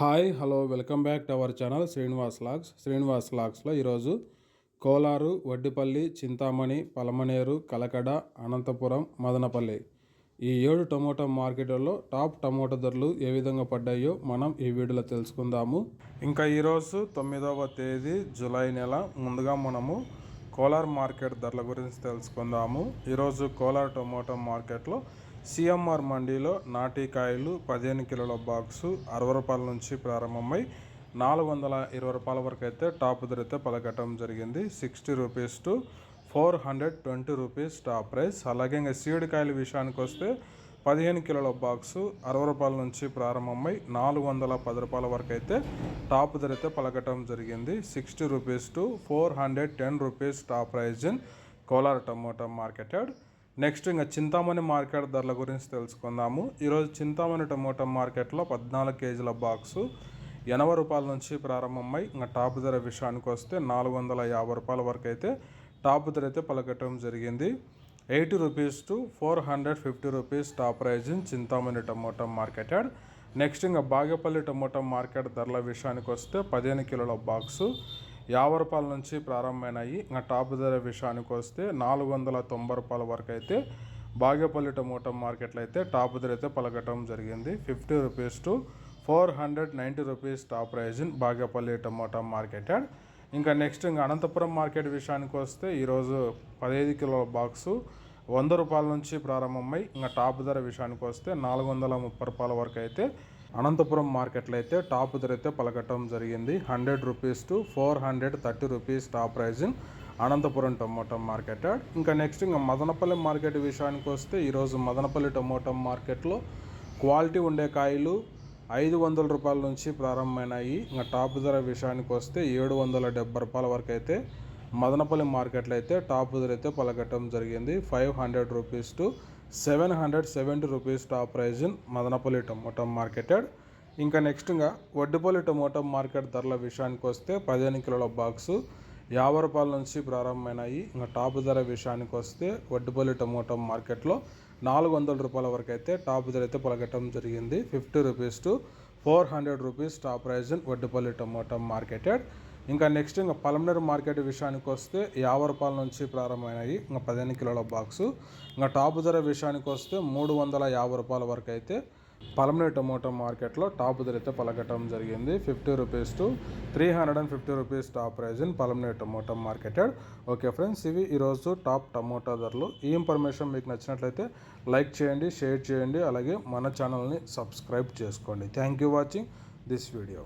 Hi hello welcome back to our channel Srinivas logs. Srinivas లాగ్స్లో ఈరోజు కోలారు వడ్డిపల్లి చింతామణి పలమనేరు కలకడ అనంతపురం మదనపల్లి ఈ ఏడు tomato మార్కెట్లలో టాప్ టమోటా ధరలు ఏ విధంగా పడ్డాయో మనం ఈ వీడియోలో తెలుసుకుందాము. ఇంకా ఈరోజు తొమ్మిదవ తేదీ జూలై నెల. ముందుగా మనము కోలార్ మార్కెట్ ధరల గురించి తెలుసుకుందాము. ఈరోజు కోలార్ టొమాటో మార్కెట్లో సిఎంఆర్ మండీలో నాటికాయలు పదిహేను కిలోల బాక్సు అరవై రూపాయల నుంచి ప్రారంభమై నాలుగు వందల ఇరవై రూపాయల వరకు అయితే టాప్ ధర అయితే పలకటం జరిగింది. Sixty rupees to four hundred twenty rupees top price. అలాగే ఇంకా సీడ్ కాయల విషయానికి వస్తే పదిహేను కిలోల బాక్సు అరవై రూపాయల నుంచి ప్రారంభమై నాలుగు వందల పది రూపాయల వరకు అయితే టాప్ ధర అయితే పలకటం జరిగింది. Sixty rupees to four hundred ten rupees top price in Kolar tomato marketed next ఇంకా చింతామణి మార్కెట్ ధరల గురించి తెలుసుకుందాము. ఈరోజు చింతామణి టమోటా మార్కెట్లో పద్నాలుగు కేజీల బాక్సు ఎనభై రూపాయల నుంచి ప్రారంభమై ఇంకా టాప్ ధర విషయానికి వస్తే నాలుగు వందల యాభై రూపాయల వరకు అయితే టాప్ ధర అయితే పలకటం జరిగింది. Eighty rupees to four hundred fifty rupees top prize in Chintamani tomato marketed. Next ఇంకా బాగేపల్లి టమోటా మార్కెట్ ధరల విషయానికి వస్తే పదిహేను కిలోల బాక్సు యాభై రూపాయల నుంచి ప్రారంభమైనాయి. ఇంకా టాప్ ధర విషయానికి వస్తే నాలుగు వందల తొంభై రూపాయల వరకు అయితే బాగేపల్లి టమోటా మార్కెట్లో అయితే టాప్ ధర అయితే పలకటం జరిగింది. Fifty rupees to four hundred ninety rupees top prize in Bagepalli tomato marketed. ఇంకా నెక్స్ట్ ఇంకా అనంతపురం మార్కెట్ విషయానికి వస్తే ఈరోజు పదిహేను కిలోల బాక్సు వంద రూపాయల నుంచి ప్రారంభమై ఇంకా టాప్ ధర విషయానికి వస్తే నాలుగు వందల ముప్పై రూపాయల వరకు అయితే అనంతపురం మార్కెట్లో అయితే టాప్ ధర అయితే పలకటం జరిగింది. Hundred rupees to four hundred thirty rupees top prize in Anantapuram tomato market ఇంకా నెక్స్ట్ ఇంకా మదనపల్లి మార్కెట్ విషయానికి వస్తే ఈరోజు మదనపల్లి టమోటా మార్కెట్లో క్వాలిటీ ఉండే కాయలు ఐదు వందల రూపాయల నుంచి ప్రారంభమైనాయి. ఇంకా టాప్ ధర విషయానికి వస్తే ఏడు వందల డెబ్బై రూపాయల వరకు అయితే మదనపల్లి మార్కెట్లో అయితే టాప్ ధర అయితే పలకటం జరిగింది. Five hundred rupees to seven hundred seventy rupees top prize in Madanapalle tomato marketed. ఇంకా నెక్స్ట్ ఇంకా వడ్డిపల్లి టమోటా మార్కెట్ ధరల విషయానికి వస్తే పదిహేను కిలోల బాక్సు యాభై రూపాయల నుంచి ప్రారంభమైనాయి. ఇంకా టాప్ ధర విషయానికి వస్తే వడ్డుపల్లి టమోటా మార్కెట్లో నాలుగు వందల రూపాయల వరకు అయితే టాప్ ధర అయితే పలకటం జరిగింది. Fifty rupees to four hundred rupees top prize Vaddupalli Vaddipalli tomato marketed. ఇంకా నెక్స్ట్ ఇంకా పలమనేరు మార్కెట్ విషయానికి వస్తే యాభై రూపాయల నుంచి ప్రారంభమైనాయి. ఇంకా పదిహేను కిలోల బాక్సు. ఇంకా టాప్ ధర విషయానికి వస్తే మూడు వందల యాభై రూపాయల వరకు అయితే పలమనే టమోటో మార్కెట్లో టాప్ ధర పలకటం జరిగింది. Fifty rupees to three hundred and fifty rupees top prize in Palamaner tomato marketed. Okay friends ఇవి ఈరోజు టాప్ టమోటా ధరలు. ఈ ఇన్ఫర్మేషన్ మీకు నచ్చినట్లయితే లైక్ చేయండి షేర్ చేయండి అలాగే మన ఛానల్ని సబ్స్క్రైబ్ చేసుకోండి. Thank you watching this video.